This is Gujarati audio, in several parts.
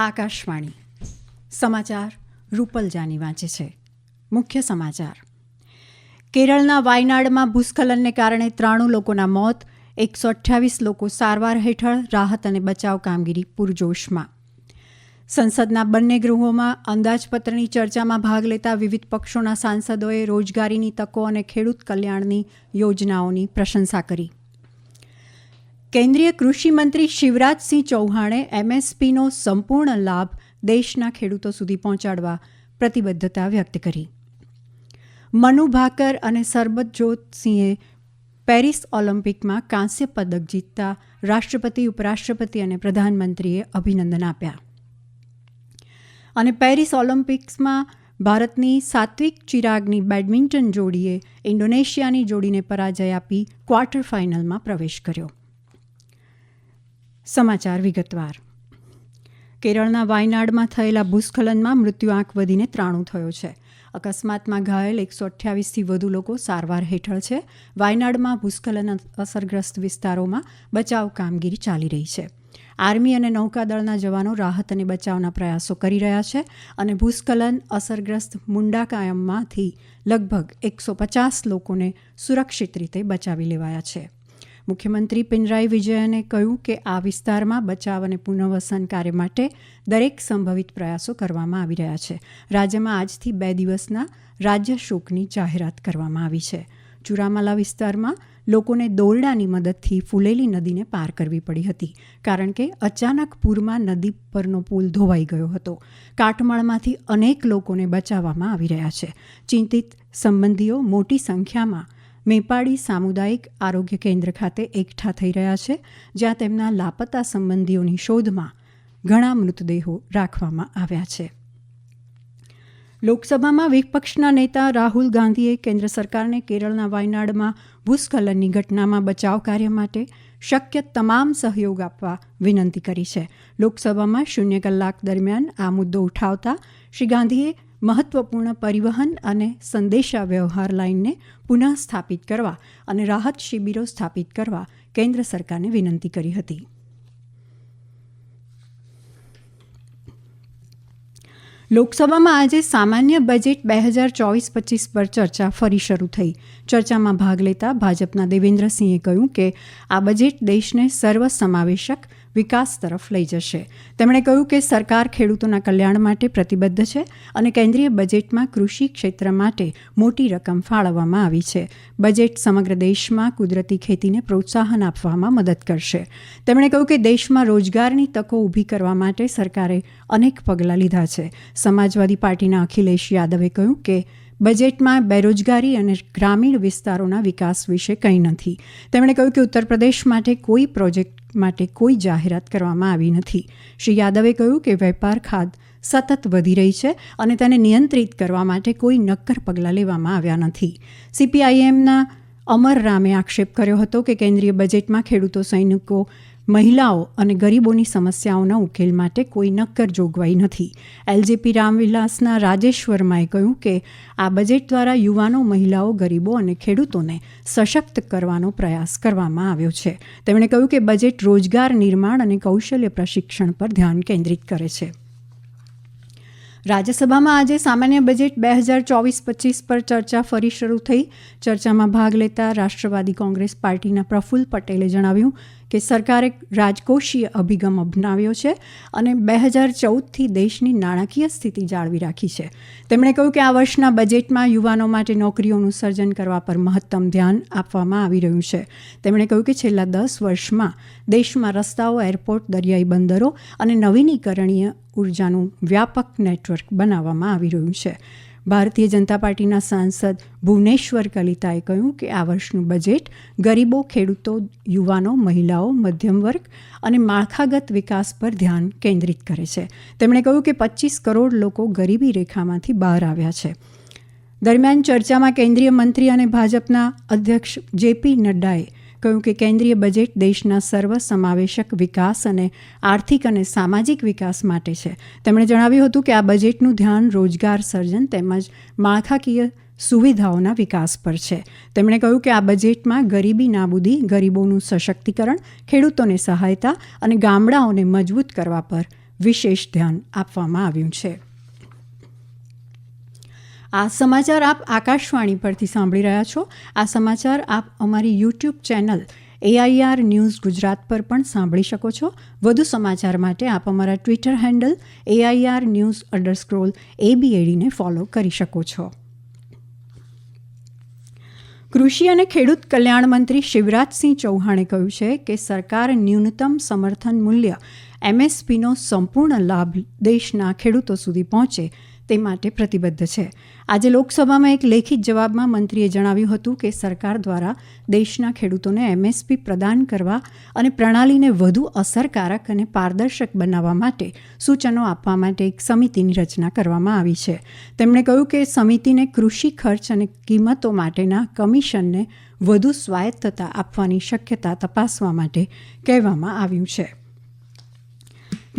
આકાશવાણી. સમાચાર રૂપલ જાની વાંચે છે. મુખ્ય સમાચાર. કેરળના વાયનાડમાં ભૂસ્ખલનને કારણે ત્રાણું લોકોના મોત, એકસો અઠ્યાવીસ લોકો સારવાર હેઠળ રાહત અને બચાવ કામગીરી પૂરજોશમાં. સંસદના બંને ગૃહોમાં અંદાજપત્રની ચર્ચામાં ભાગ લેતા વિવિધ પક્ષોના સાંસદોએ રોજગારીની તકો અને ખેડૂત કલ્યાણની યોજનાઓની પ્રશંસા કરી. કેન્દ્રીય કૃષિમંત્રી શિવરાજસિંહ ચૌહાણે એમએસપીનો સંપૂર્ણ લાભ દેશના ખેડૂતો સુધી પહોંચાડવા પ્રતિબદ્ધતા વ્યક્ત કરી. મનુ ભાકર અને સરબતજોતસિંહે પેરિસ ઓલિમ્પિકમાં કાંસ્ય પદક જીતતા રાષ્ટ્રપતિ, ઉપરાષ્ટ્રપતિ અને પ્રધાનમંત્રીએ અભિનંદન આપ્યા. અને પેરિસ ઓલિમ્પિક્સમાં ભારતની સાત્વિક ચિરાગની બેડમિન્ટન જોડીએ ઇન્ડોનેશિયાની જોડીને પરાજય આપી ક્વાર્ટર ફાઇનલમાં પ્રવેશ કર્યો. સમાચાર વિગતવાર. કેરળના વાયનાડમાં થયેલા ભૂસ્ખલનમાં મૃત્યુ આંક વધીને ત્રાણું થયો છે. અકસ્માતમાં ઘાયલ એકસો અઠ્યાવીસથી વધુ લોકો સારવાર હેઠળ છે. વાયનાડમાં ભૂસ્ખલન અસરગ્રસ્ત વિસ્તારોમાં બચાવ કામગીરી ચાલી રહી છે. આર્મી અને નૌકાદળના જવાનો રાહત અને બચાવના પ્રયાસો કરી રહ્યા છે અને ભૂસ્ખલન અસરગ્રસ્ત મુંડાકાયમમાંથી લગભગ એકસો પચાસ લોકોને સુરક્ષિત રીતે બચાવી લેવાયા છે. મુખ્યમંત્રી પિનરાઈ વિજયને કહ્યું કે આ વિસ્તારમાં બચાવ અને પુનર્વસન કાર્ય માટે દરેક સંભવિત પ્રયાસો કરવામાં આવી રહ્યા છે. રાજ્યમાં આજથી બે દિવસના રાજ્ય શોકની જાહેરાત કરવામાં આવી છે. ચુરામાલા વિસ્તારમાં લોકોને દોરડાની મદદથી ફૂલેલી નદીને પાર કરવી પડી હતી, કારણ કે અચાનક પૂરમાં નદી પરનો પુલ ધોવાઈ ગયો હતો. કાટમાળમાંથી અનેક લોકોને બચાવવામાં આવી રહ્યા છે. ચિંતિત સંબંધીઓ મોટી સંખ્યામાં મેપાડી સામુદાયિક આરોગ્ય કેન્દ્ર ખાતે એકઠા થઈ રહ્યા છે, જ્યાં તેમના લાપતા સંબંધીઓની શોધમાં ઘણા મૃતદેહો રાખવામાં આવ્યા છે. લોકસભામાં વિપક્ષના નેતા રાહુલ ગાંધીએ કેન્દ્ર સરકારને કેરળના વાયનાડમાં ભૂસ્ખલનની ઘટનામાં બચાવ કાર્ય માટે શક્ય તમામ સહયોગ આપવા વિનંતી કરી છે. લોકસભામાં શૂન્ય કલાક દરમિયાન આ મુદ્દો ઉઠાવતા શ્રી ગાંધીએ મહત્વપૂર્ણ પરિવહન અને સંદેશા વ્યવહાર લાઇનને પુનઃ સ્થાપિત કરવા અને રાહત શિબિરો સ્થાપિત કરવા કેન્દ્ર સરકારને વિનંતી કરી હતી. લોકસભામાં આજે સામાન્ય બજેટ બે હજાર ચોવીસ પચીસ પર ચર્ચા ફરી શરૂ થઈ. ચર્ચામાં ભાગ લેતા ભાજપના દેવેન્દ્રસિંહે કહ્યું કે આ બજેટ દેશને સર્વસમાવેશક વિકાસ તરફ લઈ જશે. તેમણે કહ્યું કે સરકાર ખેડૂતોના કલ્યાણ માટે પ્રતિબદ્ધ છે અને કેન્દ્રીય બજેટમાં કૃષિ ક્ષેત્ર માટે મોટી રકમ ફાળવવામાં આવી છે. બજેટ સમગ્ર દેશમાં કુદરતી ખેતીને પ્રોત્સાહન આપવામાં મદદ કરશે. તેમણે કહ્યું કે દેશમાં રોજગારની તકો ઊભી કરવા માટે સરકારે અનેક પગલાં લીધા છે. સમાજવાદી પાર્ટીના અખિલેશ યાદવે કહ્યું કે બજેટમાં બેરોજગારી અને ગ્રામીણ વિસ્તારોના વિકાસ વિશે કંઈ નથી. તેમણે કહ્યું કે ઉત્તર પ્રદેશ માટે કોઈ પ્રોજેક્ટ માટે કોઈ જાહેરાત કરવામાં આવી નથી. શ્રી યાદવે કહ્યું કે વેપાર ખાદ સતત વધી રહી છે અને તેને નિયંત્રિત કરવા માટે કોઈ નક્કર પગલાં લેવામાં આવ્યા નથી. સીપીઆઈએમના અમર રામે આક્ષેપ કર્યો હતો કે કેન્દ્રીય બજેટમાં ખેડૂતો સૈનિકો મહિલાઓ અને ગરીબોની સમસ્યાઓના ઉકેલ માટે કોઈ નક્કર જોગવાઈ નથી. એલજેપી રામવિલાસના રાજેશ વર્માએ કહ્યું કે, આ બજેટ દ્વારા યુવાનો, મહિલાઓ, ગરીબો અને ખેડૂતોને સશક્ત કરવાનો પ્રયાસ કરવામાં આવ્યો છે. તેમણે કહ્યું કે, બજેટ રોજગાર, નિર્માણ અને કૌશલ્ય પ્રશિક્ષણ પર ધ્યાન કેન્દ્રિત કરે છે. રાજ્યસભામાં આજે સામાન્ય બજેટ બે હજાર ચોવીસ પચીસ પર ચર્ચા ફરી શરૂ થઈ. ચર્ચામાં ભાગ લેતા રાષ્ટ્રવાદી કોંગ્રેસ પાર્ટીના પ્રફુલ્લ પટેલે જણાવ્યું કે સરકારે રાજકોષીય અભિગમ અપનાવ્યો છે અને બે હજાર ચૌદથી દેશની નાણાકીય સ્થિતિ જાળવી રાખી છે. તેમણે કહ્યું કે આ વર્ષના બજેટમાં યુવાનો માટે નોકરીઓનું સર્જન કરવા પર મહત્તમ ધ્યાન આપવામાં આવી રહ્યું છે. તેમણે કહ્યું કે છેલ્લા દસ વર્ષમાં દેશમાં રસ્તાઓ, એરપોર્ટ, દરિયાઈ બંદરો અને નવીનીકરણીય ઉર્જાનું વ્યાપક નેટવર્ક બનાવવામાં આવી રહ્યું છે. ભારતીય જનતા પાર્ટીના સાંસદ ભુવનેશ્વર કલિતાએ કહ્યું કે આ વર્ષનું બજેટ ગરીબો, ખેડૂતો, યુવાનો, મહિલાઓ, મધ્યમ વર્ગ અને માળખાગત વિકાસ પર ધ્યાન કેન્દ્રિત કરે છે. તેમણે કહ્યું કે પચીસ કરોડ લોકો ગરીબી રેખામાંથી બહાર આવ્યા છે. દરમિયાન ચર્ચામાં કેન્દ્રીય મંત્રી અને ભાજપના અધ્યક્ષ જેપી નડ્ડાએ કહ્યું કે કેન્દ્રીય બજેટ દેશના સર્વસમાવેશક વિકાસ અને આર્થિક અને સામાજિક વિકાસ માટે છે. તેમણે જણાવ્યું હતું કે આ બજેટનું ધ્યાન રોજગાર સર્જન તેમજ માળખાકીય સુવિધાઓના વિકાસ પર છે. તેમણે કહ્યું કે આ બજેટમાં ગરીબી નાબૂદી, ગરીબોનું સશક્તિકરણ, ખેડૂતોને સહાયતા અને ગામડાઓને મજબૂત કરવા પર વિશેષ ધ્યાન આપવામાં આવ્યું છે. આ સમાચાર આપ આકાશવાણી પરથી સાંભળી રહ્યા છો. આ સમાચાર આપ અમારી YouTube channel AIR news Gujarat પર પણ સાંભળી શકો છો. વધુ સમાચાર માટે આપ અમારા Twitter handle AIR news underscore એબીએડીને follow કરી શકો છો. કૃષિ અને ખેડૂત કલ્યાણ મંત્રી શિવરાજસિંહ ચૌહાણે કહ્યું છે કે સરકાર ન્યૂનતમ સમર્થન મૂલ્ય એમએસપીનો સંપૂર્ણ લાભ દેશના ખેડૂતો સુધી પહોંચે તે માટે પ્રતિબદ્ધ છે. આજે લોકસભામાં એક લેખિત જવાબમાં મંત્રીએ જણાવ્યું હતું કે સરકાર દ્વારા દેશના ખેડૂતોને એમએસપી પ્રદાન કરવા અને પ્રણાલીને વધુ અસરકારક અને પારદર્શક બનાવવા માટે સૂચનો આપવા માટે એક સમિતિની રચના કરવામાં આવી છે. તેમણે કહ્યું કે સમિતિને કૃષિ ખર્ચ અને કિંમતો માટેના કમિશનને વધુ સ્વાયત્તતા આપવાની શક્યતા તપાસવા માટે કહેવામાં આવ્યું છે.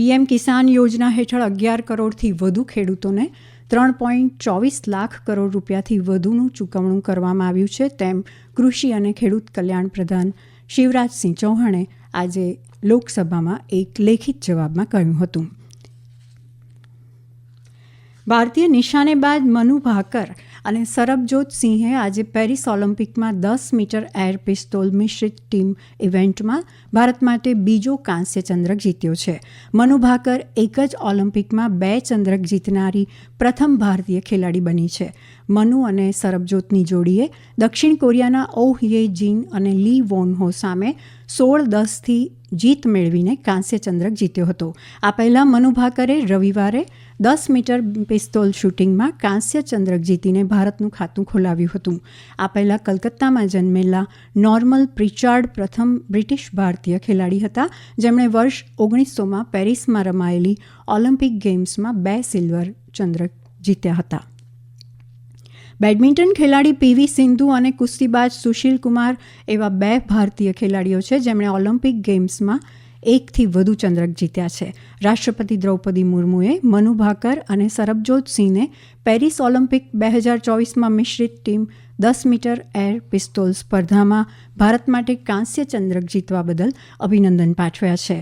પીએમ કિસાન યોજના હેઠળ અગિયાર કરોડથી વધુ ખેડૂતોને ત્રણ પોઈન્ટ ચોવીસ લાખ કરોડ રૂપિયાથી વધુનું ચૂકવણું કરવામાં આવ્યું છે. તેમ કૃષિ અને ખેડૂત કલ્યાણ પ્રધાન શિવરાજસિંહ ચૌહાણે આજે લોકસભામાં એક લેખિત જવાબમાં કહ્યું હતું. ભારતીય નિશાનેબાજ મનુ ભાકર અને સરબજોત સિંહે આજે પેરિસ ઓલિમ્પિકમાં દસ મીટર એર પિસ્તોલ મિશ્રિત ટીમ ઇવેન્ટમાં ભારત માટે બીજો કાંસ્ય ચંદ્રક જીત્યો છે. મનુ ભાકર એક જ ઓલિમ્પિકમાં બે ચંદ્રક જીતનારી પ્રથમ ભારતીય ખેલાડી બની છે. મનુ અને સરબજોતની જોડીએ દક્ષિણ કોરિયાના ઓહ યે જીન અને લી વોન હો સામે સોળ દસથી જીત મેળવીને કાંસ્ય ચંદ્રક જીત્યો હતો. આ પહેલા મનુ ભાકરે રવિવારે દસ મીટર પિસ્તોલ શૂટિંગમાં કાંસ્ય ચંદ્રક જીતીને ભારતનું ખાતું ખોલાવ્યું હતું. આ પહેલા કલકત્તામાં જન્મેલા નોર્મલ પ્રિચાર્ડ પ્રથમ બ્રિટિશ ભારતીય ખેલાડી હતા, જેમણે વર્ષ ઓગણીસોમાં પેરિસમાં રમાયેલી ઓલિમ્પિક ગેમ્સમાં બે સિલ્વર ચંદ્રક જીત્યા હતા. બેડમિન્ટન ખેલાડી પીવી સિંધુ અને કુસ્તીબાજ સુશીલ કુમાર એવા બે ભારતીય ખેલાડીઓ છે જેમણે ઓલિમ્પિક ગેમ્સમાં એકથી વધુ ચંદ્રક જીત્યા છે. રાષ્ટ્રપતિ દ્રૌપદી મુર્મુએ મનુ ભાકર અને સરબજોત સિંહને પેરિસ ઓલિમ્પિક બે હજાર ચોવીસમાં મિશ્રિત ટીમ દસ મીટર એર પિસ્તોલ સ્પર્ધામાં ભારત માટે કાંસ્ય ચંદ્રક જીતવા બદલ અભિનંદન પાઠવ્યા છે.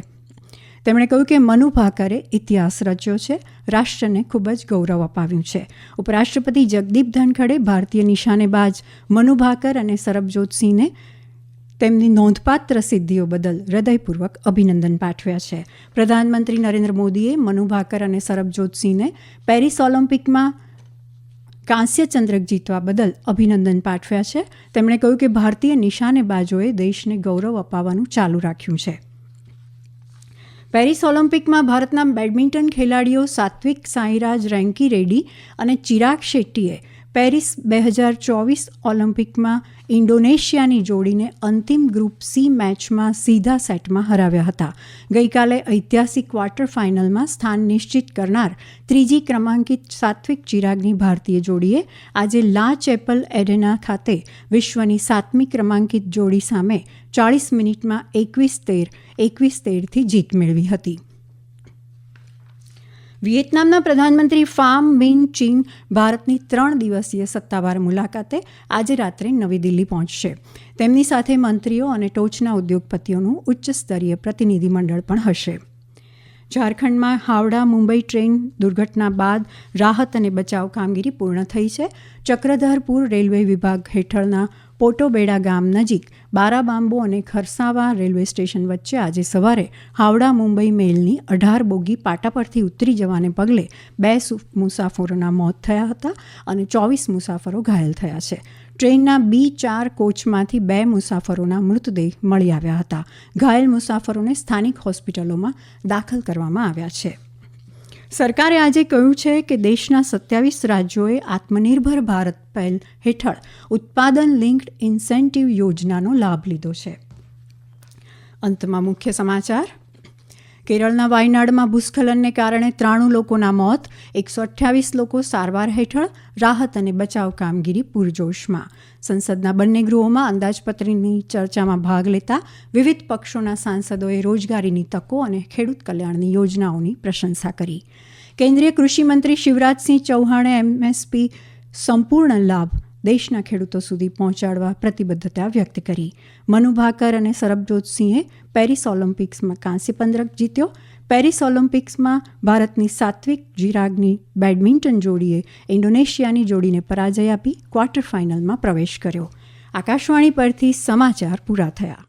તેમણે કહ્યું કે મનુ ભાકરે ઇતિહાસ રચ્યો છે, રાષ્ટ્રને ખૂબ જ ગૌરવ અપાવ્યું છે. ઉપરાષ્ટ્રપતિ જગદીપ ધનખડે ભારતીય નિશાનેબાજ મનુ ભાકર અને સરબજોત સિંહને તેમની નોંધપાત્ર સિદ્ધિઓ બદલ હૃદયપૂર્વક અભિનંદન પાઠવ્યા છે. પ્રધાનમંત્રી નરેન્દ્ર મોદીએ મનુ ભાકર અને સરબજોત સિંહને પેરિસ ઓલિમ્પિકમાં કાંસ્ય ચંદ્રક જીતવા બદલ અભિનંદન પાઠવ્યા છે. તેમણે કહ્યું કે ભારતીય નિશાનેબાજોએ દેશને ગૌરવ અપાવવાનું ચાલુ રાખ્યું છે. પેરિસ ઓલિમ્પિકમાં ભારતના બેડમિન્ટન ખેલાડીઓ સાત્વિક સાંઈરાજ રેન્કી રેડ્ડી અને ચિરાગ શેટ્ટીએ પેરિસ બે હજાર ચોવીસ ઓલિમ્પિકમાં ઇન્ડોનેશિયાની જોડીને અંતિમ ગ્રુપ સી મેચમાં સીધા સેટમાં હરાવ્યા હતા. ગઈકાલે ઐતિહાસિક ક્વાર્ટર ફાઇનલમાં સ્થાન નિશ્ચિત કરનાર ત્રીજી ક્રમાંકિત સાત્વિક ચિરાગની ભારતીય જોડીએ આજે લા ચેપલ એરેના ખાતે વિશ્વની સાતમી ક્રમાંકિત જોડી સામે ચાળીસ મિનિટમાં એકવીસ તેર, એકવીસ તેરથી જીત મેળવી હતી. વિયેતનામના પ્રધાનમંત્રી ફામ મિન ચીન ભારતની ત્રણ દિવસીય સત્તાવાર મુલાકાતે આજે રાત્રે નવી દિલ્હી પહોંચશે. તેમની સાથે મંત્રીઓ અને ટોચના ઉદ્યોગપતિઓનું ઉચ્ચસ્તરીય પ્રતિનિધિમંડળ પણ હશે. ઝારખંડમાં હાવડા મુંબઈ ટ્રેન દુર્ઘટના બાદ રાહત અને બચાવ કામગીરી પૂર્ણ થઈ છે. ચક્રધરપુર રેલવે વિભાગ હેઠળના પોટોબેડા ગામ નજીક બારાબાંબુ અને ખરસાવા રેલવે સ્ટેશન વચ્ચે આજે સવારે હાવડા મુંબઈ મેલની અઢાર બોગી પાટા પરથી ઉતરી જવાને પગલે બે મુસાફરોના મોત થયા હતા અને ચોવીસ મુસાફરો ઘાયલ થયા છે. ટ્રેનના બી ચાર કોચમાંથી બે મુસાફરોના મૃતદેહ મળી આવ્યા હતા. ઘાયલ મુસાફરોને સ્થાનિક હોસ્પિટલોમાં દાખલ કરવામાં આવ્યા છે. સરકારે આજે કહ્યું છે કે દેશના સત્યાવીસ રાજ્યોએ આત્મનિર્ભર ભારત પહેલ હેઠળ ઉત્પાદન લિંક્ડ ઇન્સેન્ટિવ યોજનાનો લાભ લીધો છે. અંતમાં મુખ્ય સમાચાર. કેરળના વાયનાડમાં ભૂસ્ખલનને કારણે ત્રાણું લોકોના મોત, એકસો અઠ્યાવીસ લોકો સારવાર હેઠળ રાહત અને બચાવ કામગીરી પૂરજોશમાં. સંસદના બંને ગૃહોમાં અંદાજપત્રની ચર્ચામાં ભાગ લેતા વિવિધ પક્ષોના સાંસદોએ રોજગારીની તકો અને ખેડૂત કલ્યાણની યોજનાઓની પ્રશંસા કરી. કેન્દ્રીય કૃષિમંત્રી શિવરાજસિંહ ચૌહાણે એમએસપી સંપૂર્ણ લાભ દેશના ખેડૂતો સુધી પહોંચાડવા પ્રતિબદ્ધતા વ્યક્ત કરી. મનુ ભાકર અને સરબજોતસિંહે પેરિસ ઓલિમ્પિક્સમાં કાંસ્ય પંદરક જીત્યો. પેરિસ ઓલિમ્પિક્સમાં ભારતની સાત્વિક જીરાગની બેડમિન્ટન જોડીએ ઇન્ડોનેશિયાની જોડીને પરાજય આપી ક્વાર્ટર ફાઇનલમાં પ્રવેશ કર્યો. આકાશવાણી પરથી સમાચાર પૂરા થયા.